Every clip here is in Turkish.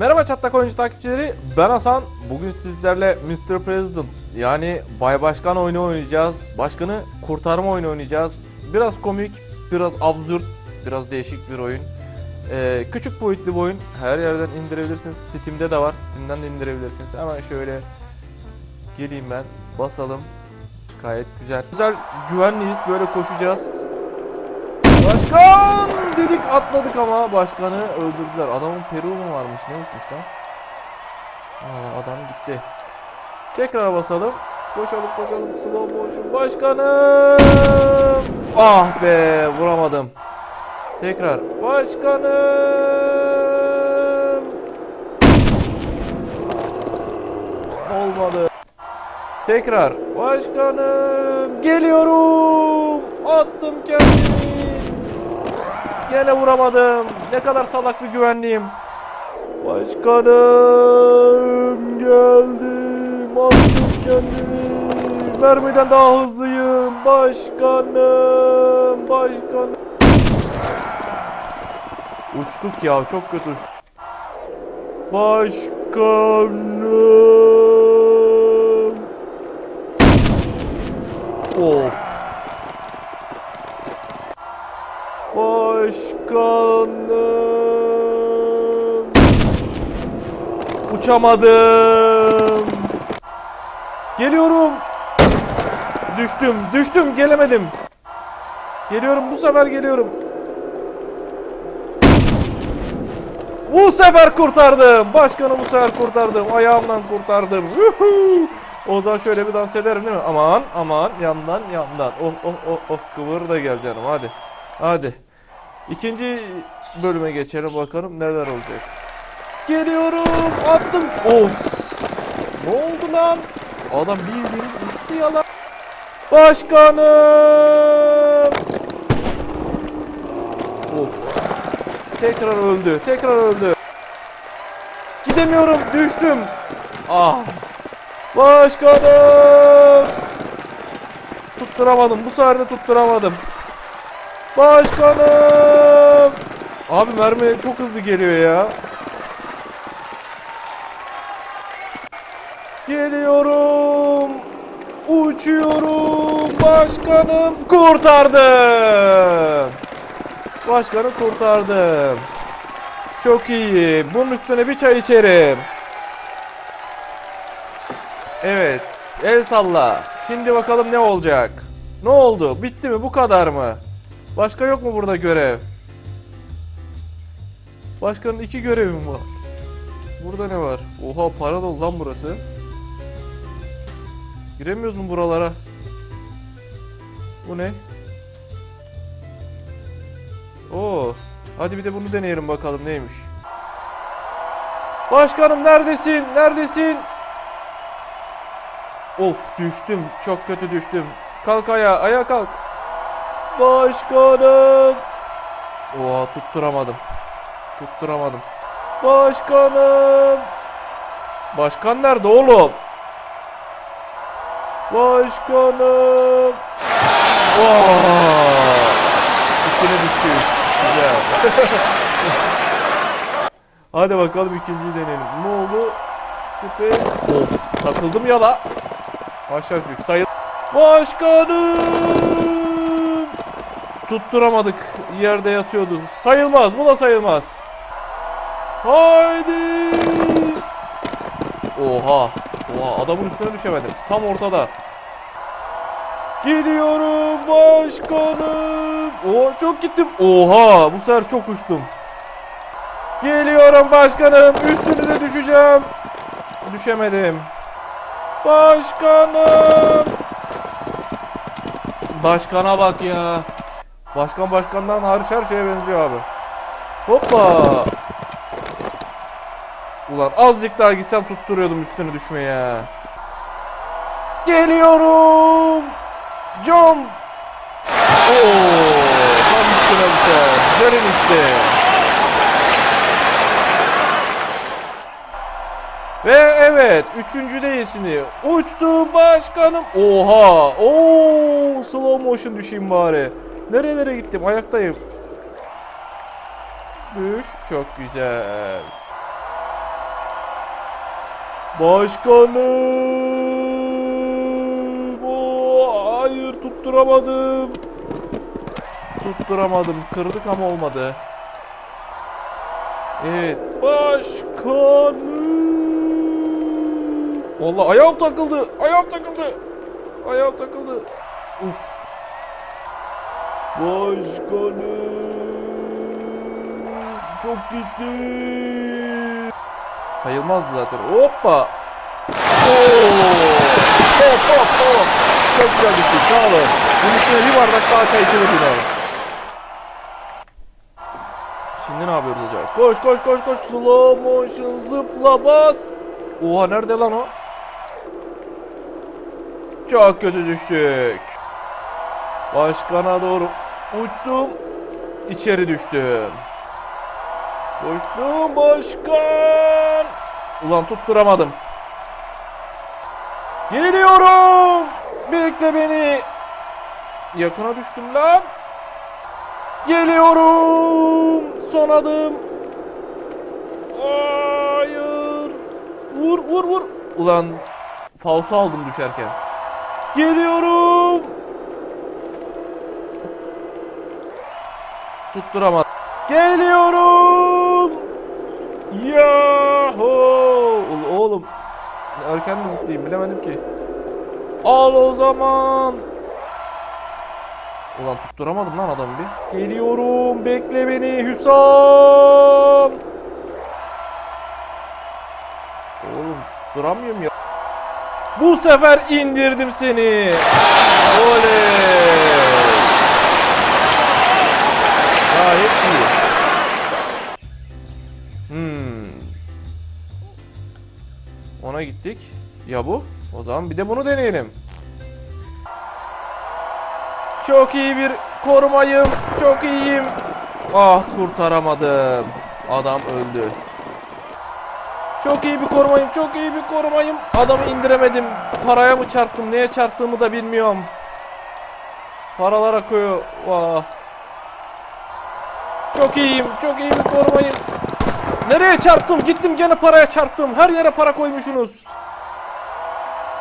Merhaba Çatlak Oyuncu takipçileri, ben Hasan. Bugün sizlerle Mr. President yani Bay Başkan oyunu oynayacağız. Başkanı kurtarma oyunu oynayacağız. Biraz komik, biraz absürt, biraz değişik bir oyun. Ee, küçük boyutlu bir oyun. Her yerden indirebilirsiniz. Steam'de de var. Steam'den de indirebilirsiniz. Hemen şöyle geleyim ben. Basalım. Gayet güzel. Güzel güvenliyiz. Böyle koşacağız. Başkan dedik atladık ama başkanı öldürdüler. Adamın peruğu mu varmış ne uçmuş lan? Aa, adam gitti. Tekrar basalım. Koşalım koşalım slow motion. Başkanım. Ah be vuramadım. Tekrar. Başkanım. Olmadı. Tekrar. Başkanım. Geliyorum. Attım kendimi. Gene vuramadım. Ne kadar salak bir güvenliyim. Başkanım geldim. Attım kendimi. Mermiden daha hızlıyım. Başkanım. Başkanım. Uçtuk ya çok kötü uçtuk. Başkanım. Of. Başkanım. Uçamadım. Geliyorum. Düştüm, düştüm, gelemedim. Geliyorum, bu sefer geliyorum. Bu sefer kurtardım. Başkanı bu sefer kurtardım. Ayağımdan kurtardım. Yuhuu. O zaman şöyle bir dans ederim değil mi? Aman aman yandan yandan. Oh oh oh oh kıvır da gel canım hadi. Hadi. İkinci bölüme geçelim bakalım neler olacak. Geliyorum attım. Of. Ne oldu lan? Adam bildiğin uçtu ya. Başkanım. Of. Tekrar öldü. Tekrar öldü. Gidemiyorum. Düştüm. Ah. Başkanım. Tutturamadım. Bu sefer de tutturamadım. Başkanım. Abi mermi çok hızlı geliyor ya. Geliyorum. Uçuyorum. Başkanım kurtardım. Başkanı kurtardım. Çok iyi. Bunun üstüne bir çay içerim. Evet. El salla. Şimdi bakalım ne olacak. Ne oldu? Bitti mi? Bu kadar mı? Başka yok mu burada görev? Başkanın iki görevi mi var? Burada ne var? Oha para dolu lan burası. Giremiyoruz mu buralara? Bu ne? Oo. Hadi bir de bunu deneyelim bakalım neymiş. Başkanım neredesin? Neredesin? Of düştüm. Çok kötü düştüm. Kalk ayağa. Ayağa kalk. Başkanım. Oha tutturamadım. Tutturamadım. Başkanım. Başkan nerede oğlum? Başkanım. Oha. İçine düştük. Güzel. Hadi bakalım ikinciyi deneyelim. Ne oldu? Süper. Of. Takıldım ya la. Aşağı düştük. Sayın. Başkanım. Tutturamadık. Yerde yatıyordu. Sayılmaz. Bu da sayılmaz. Haydi. Oha. Oha adamın üstüne düşemedim. Tam ortada. Gidiyorum başkanım. Oha çok gittim. Oha bu sefer çok uçtum. Geliyorum başkanım. Üstünüze düşeceğim. Düşemedim. Başkanım. Başkana bak ya. Başkan başkandan hariç her şeye benziyor abi. Hoppa. Ulan azıcık daha gitsem tutturuyordum üstüne düşmeye. Geliyorum. Jump. Oo, tam üstüne biter. Görün işte. Ve evet, üçüncü değilsini uçtum başkanım. Oha, oo, slow motion düşeyim bari. Nerelere gittim? Ayaktayım. Düş, çok güzel. Başkanım. Oo, hayır tutturamadım. Tutturamadım. Kırdık ama olmadı. Evet. Başkanım. Allah ayağım takıldı. Ayağım takıldı. Ayağım takıldı. Uf. Başkanım. Çok gitti. Sayılmaz zaten. Hoppa. Hop hop hop. Çok güzel gitti. Sağ olun. Bunun üstüne bir bardak daha çay içelim abi. Şimdi ne yapıyoruz acaba? Koş koş koş koş. Slow motion zıpla bas. Oha nerede lan o? Çok kötü düştük. Başkana doğru uçtum. İçeri düştüm. Koştum başkan. Ulan tutturamadım. Geliyorum. Bekle beni. Yakına düştüm lan. Geliyorum. Son adım. Hayır. Vur vur vur. Ulan falso aldım düşerken. Geliyorum. Tutturamadım. Geliyorum. Yahu. Oğlum. Erken mi zıplayayım bilemedim ki. Al o zaman. Ulan tutturamadım lan adamı bir. Geliyorum. Bekle beni Hüsam. Oğlum tutturamıyorum ya. Bu sefer indirdim seni. Oley. Gayet iyi. Hmm. Ona gittik. Ya bu? O zaman bir de bunu deneyelim. Çok iyi bir korumayım. Çok iyiyim. Ah kurtaramadım. Adam öldü. Çok iyi bir korumayım. Çok iyi bir korumayım. Adamı indiremedim. Paraya mı çarptım? Neye çarptığımı da bilmiyorum. Paralar akıyor. Vah. Çok iyiyim. Çok iyi bir korumayım. Nereye çarptım? Gittim gene paraya çarptım. Her yere para koymuşsunuz.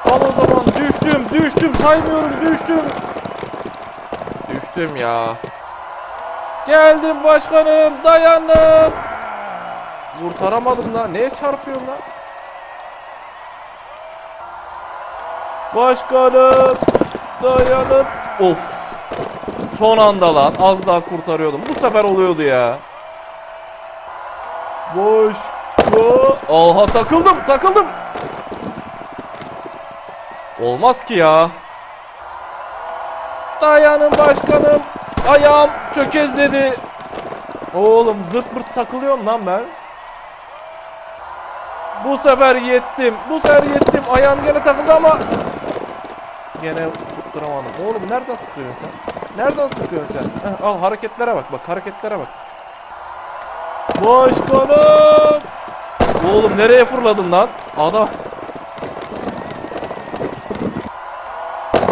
Al o zaman. Düştüm. Düştüm. Saymıyorum. Düştüm. Düştüm ya. Geldim başkanım. Dayanın. Kurtaramadım lan. Neye çarpıyorum lan? Başkanım. Dayanın. Of. Son anda lan. Az daha kurtarıyordum. Bu sefer oluyordu ya. Başka. Aha takıldım. Takıldım. Olmaz ki ya. Dayanın başkanım. Ayağım tökezledi. Oğlum zırt pırt takılıyorum lan ben. Bu sefer yettim. Bu sefer yettim. Ayağım gene takıldı ama gene tutturamadım. Oğlum nereden sıkıyorsun sen? Nereden sıkıyorsun sen? Heh, al hareketlere bak. Bak hareketlere bak. Başkanım. Oğlum nereye fırladın lan? Adam.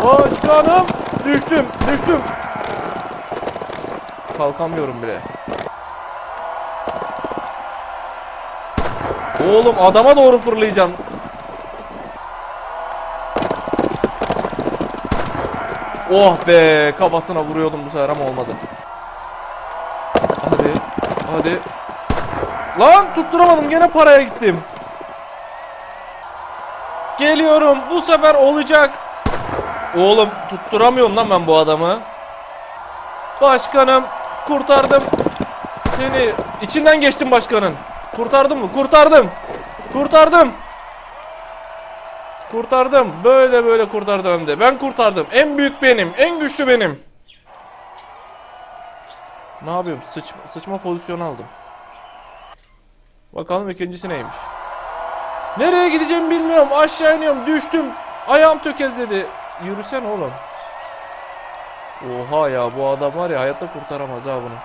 Başkanım. Düştüm. Düştüm. Kalkamıyorum bile. Oğlum adama doğru fırlayacaksın. Oh be kafasına vuruyordum bu sefer ama olmadı. Hadi. Hadi. Lan tutturamadım gene paraya gittim. Geliyorum bu sefer olacak. Oğlum tutturamıyorum lan ben bu adamı. Başkanım kurtardım. Seni içinden geçtim başkanın. Kurtardım mı? Kurtardım. Kurtardım. Kurtardım. Böyle böyle kurtardım hem de. Ben kurtardım. En büyük benim. En güçlü benim. Ne yapıyorum? Sıçma, sıçma pozisyonu aldım. Bakalım ikincisi neymiş. Nereye gideceğimi bilmiyorum. Aşağı iniyorum. Düştüm. Ayağım tökezledi. Yürüsen oğlum. Oha ya bu adam var ya hayatta kurtaramaz ha bunu.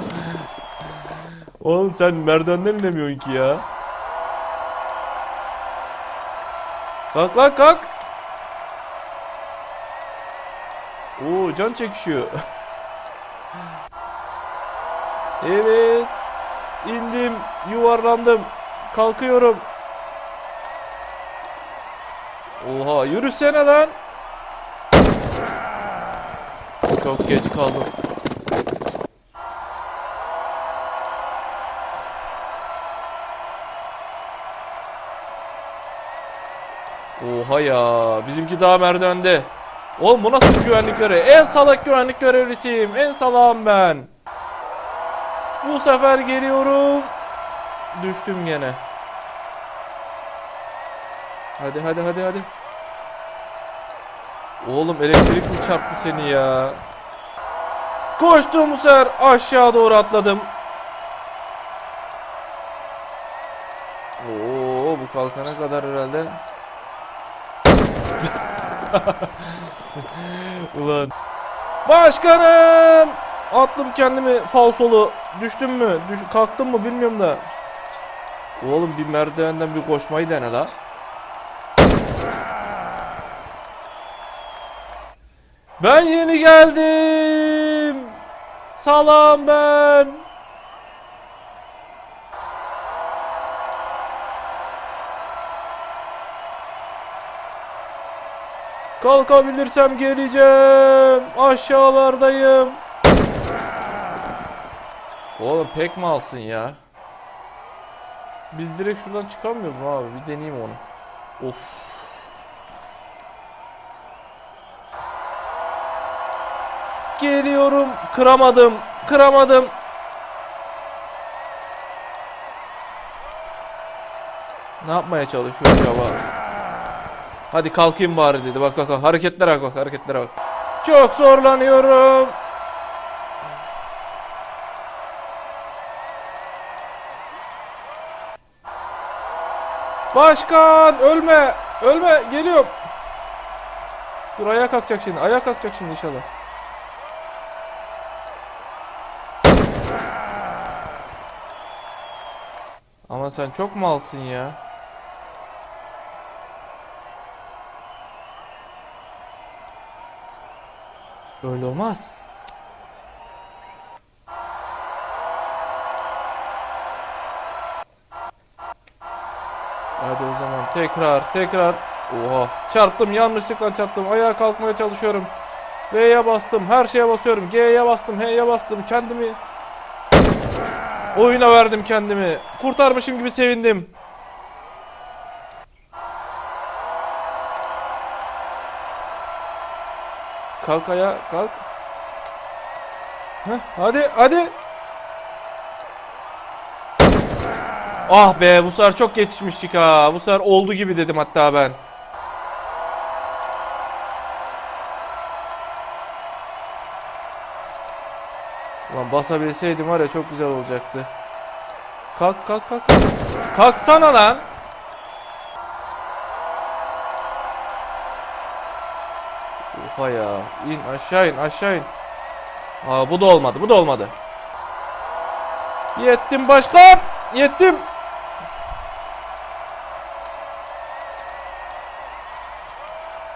Oğlum sen merdivenden inemiyorsun ki ya. Kalk lan kalk. Oo can çekişiyor. evet. İndim, yuvarlandım. Kalkıyorum. Oha yürüsene lan. Çok geç kaldım. Oha ya. Bizimki daha merdivende. Oğlum bu nasıl güvenlik görevi? En salak güvenlik görevlisiyim. En salağım ben. Bu sefer geliyorum. Düştüm gene. Hadi hadi hadi hadi. Oğlum elektrik mi çarptı seni ya? Koştum bu sefer aşağı doğru atladım. Oo bu kalkana kadar herhalde. Ulan. Başkanım! Attım kendimi falsolu. Düştüm mü? Düş kalktım mı bilmiyorum da. Oğlum bir merdivenden bir koşmayı dene la. Ben yeni geldim. Salam ben. Kalkabilirsem geleceğim. Aşağılardayım. Oğlum pek mi alsın ya? Biz direkt şuradan çıkamıyoruz mu abi? Bir deneyeyim onu. Of. Geliyorum. Kıramadım. Kıramadım. Ne yapmaya çalışıyor acaba? Hadi kalkayım bari dedi. Bak bak bak. Hareketlere bak bak. Hareketlere bak. Çok zorlanıyorum. Başkan ölme. Ölme. Geliyorum. Dur ayağa kalkacak şimdi. Ayağa kalkacak şimdi inşallah. Ama sen çok malsın ya. Öyle olmaz. Hadi o zaman tekrar tekrar. Oha çarptım yanlışlıkla çarptım. Ayağa kalkmaya çalışıyorum. V'ye bastım. Her şeye basıyorum. G'ye bastım. H'ye bastım. Kendimi oyuna verdim kendimi. Kurtarmışım gibi sevindim. Kalk ayağa kalk. Heh, hadi hadi. Ah be bu sefer çok yetişmiştik ha. Bu sefer oldu gibi dedim hatta ben. Ulan basabilseydim var ya çok güzel olacaktı. Kalk kalk kalk. Kalksana lan. Oha ya. İn aşağı in aşağı in. Aa bu da olmadı bu da olmadı. Yettim başkan. Yettim.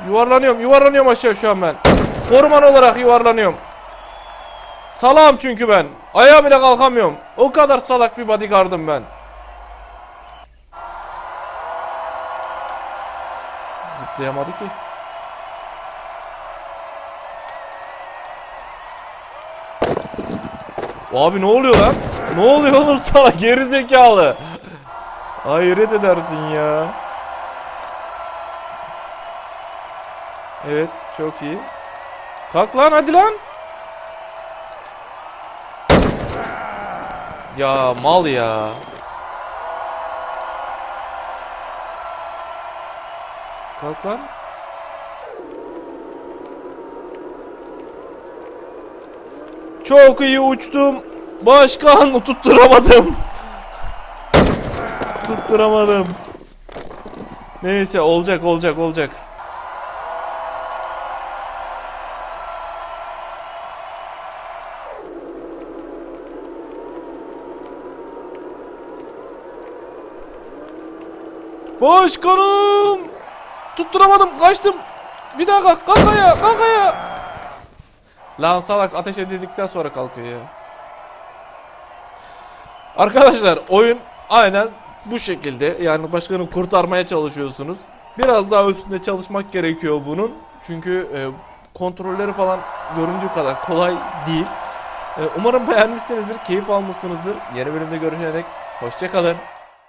Yuvarlanıyorum yuvarlanıyorum aşağı şu an ben. Koruman olarak yuvarlanıyorum. Salağım çünkü ben. Ayağa bile kalkamıyorum. O kadar salak bir bodyguardım ben. Zıplayamadı ki. Abi ne oluyor lan? Ne oluyor oğlum sana geri zekalı? Hayret edersin ya. Evet çok iyi. Kalk lan hadi lan. Ya mal ya. Kalk lan. Çok iyi uçtum. Başkan tutturamadım. tutturamadım. Neyse olacak olacak olacak. Başkanım! Tutturamadım, kaçtım. Bir daha kalk, kalk ayağa, kalk. Lan salak ateş edildikten sonra kalkıyor ya. Arkadaşlar oyun aynen bu şekilde yani başkanı kurtarmaya çalışıyorsunuz. Biraz daha üstünde çalışmak gerekiyor bunun. Çünkü e, kontrolleri falan göründüğü kadar kolay değil. E, umarım beğenmişsinizdir, keyif almışsınızdır. Yeni bölümde görüşene dek hoşçakalın.